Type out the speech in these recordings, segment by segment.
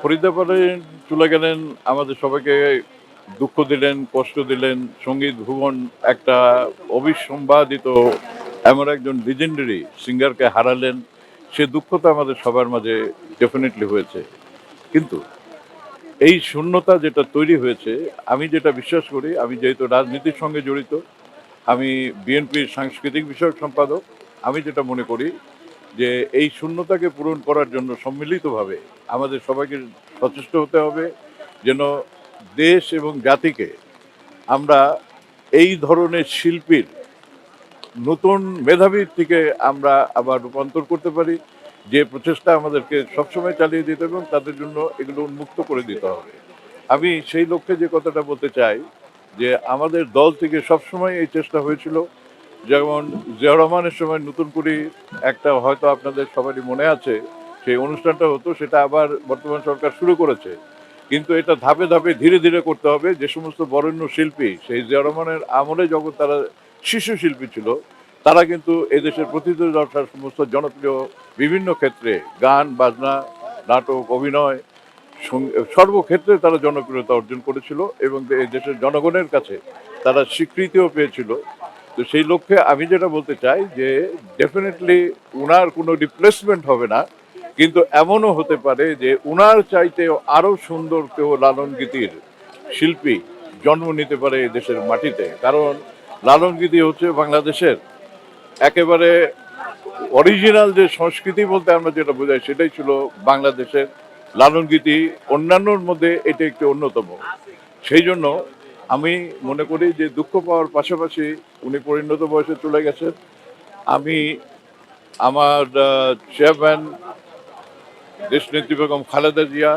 ফরিদাবাদে চলে গেলেন, আমাদের সবাইকে দুঃখ দিলেন, কষ্ট দিলেন। সংগীত ভুবন একটা অবিসম্বাদিত এমন একজন লিজেন্ডারি সিঙ্গারকে হারালেন। সে দুঃখ তো আমাদের সবার মাঝে ডেফিনেটলি হয়েছে। কিন্তু এই শূন্যতা যেটা তৈরি হয়েছে, আমি যেটা বিশ্বাস করি, আমি যেহেতু রাজনীতির সঙ্গে জড়িত, আমি বিএনপির সাংস্কৃতিক বিষয়ক সম্পাদক, আমি যেটা মনে করি যে এই শূন্যতাকে পূরণ করার জন্য সম্মিলিতভাবে আমাদের সবাইকে সচেষ্ট হতে হবে যেন দেশ এবং জাতিকে আমরা এই ধরনের শিল্পীর নতুন মেধাবীর থেকে আমরা আবার রূপান্তর করতে পারি। যে প্রচেষ্টা আমাদেরকে সবসময় চালিয়ে দিতে এবং তাদের জন্য এগুলো উন্মুক্ত করে দিতে হবে। আমি সেই লক্ষ্যে যে কথাটা বলতে চাই যে আমাদের দল থেকে সবসময় এই চেষ্টা হয়েছিল যেমন জিয়া রহমানের সময় নতুন করে একটা হয়তো আপনাদের সবারই মনে আছে, সেই অনুষ্ঠানটা হতো, সেটা আবার বর্তমান সরকার শুরু করেছে। কিন্তু এটা ধাপে ধাপে ধীরে ধীরে করতে হবে, যে সমস্ত বরেণ্য শিল্পী, সেই জিয়া রহমানের আমলে যখন তারা শিশু শিল্পী ছিল, তারা কিন্তু এদেশের প্রতিটি দশার সমস্ত জনপ্রিয় বিভিন্ন ক্ষেত্রে গান, বাজনা, নাটক, অভিনয় সর্বক্ষেত্রে তারা জনপ্রিয়তা অর্জন করেছিল এবং এই দেশের জনগণের কাছে তারা স্বীকৃতিও পেয়েছিল। তো সেই লক্ষ্যে আমি যেটা বলতে চাই যে ডেফিনেটলি উনার কোনো রিপ্লেসমেন্ট হবে না, কিন্তু এমনও হতে পারে যে উনার চাইতেও আরও সুন্দর কেউ লালন গীতির শিল্পী জন্ম নিতে পারে দেশের মাটিতে। কারণ লালন গীতি হচ্ছে বাংলাদেশের একেবারে অরিজিনাল যে সংস্কৃতি বলতে আমরা যেটা বোঝাই সেটাই ছিল বাংলাদেশের লালন গীতি অন্যান্যর মধ্যে এটা একটি অন্যতম। সেই জন্য আমি মনে করি যে দুঃখ পাওয়ার পাশাপাশি উনি পরিণত বয়সে চলে গেছেন। আমি আমার চেয়ারম্যান দেশনেত্রী বেগম খালেদা জিয়া,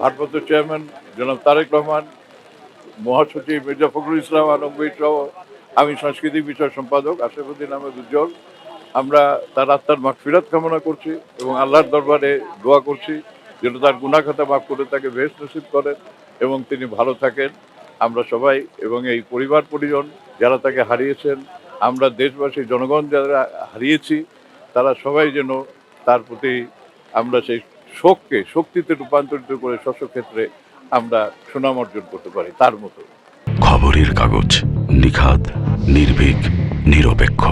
ভারপ্রাপ্ত চেয়ারম্যান জনাব তারেক রহমান, মহাসচিব মির্জা ফখরুল ইসলাম আলমগীর সহ আমি সাংস্কৃতিক বিষয় সম্পাদক আশরাফুদ্দিন আহমেদ উজ্জ্বল। আমরা তার আত্মার মাগফিরাত কামনা করছি এবং আল্লাহর দরবারে দোয়া করছি যেন তার গুণাখাতা মাফ করে তাকে বেশ নসিব করেন এবং তিনি ভালো থাকেন। আমরা সবাই এবং এই পরিবার পরিজন যারা তাকে হারিয়েছেন, আমরা দেশবাসী, জনগণ যারা হারিয়েছি, তারা সবাই যেন তার প্রতি আমরা সেই শোককে, শক্তিতে রূপান্তরিত করে শস্য ক্ষেত্রে আমরা সুনাম অর্জন করতে পারি, তার মতো। খবরের কাগজ নিখাত নির্ভীক, নিরপেক্ষ।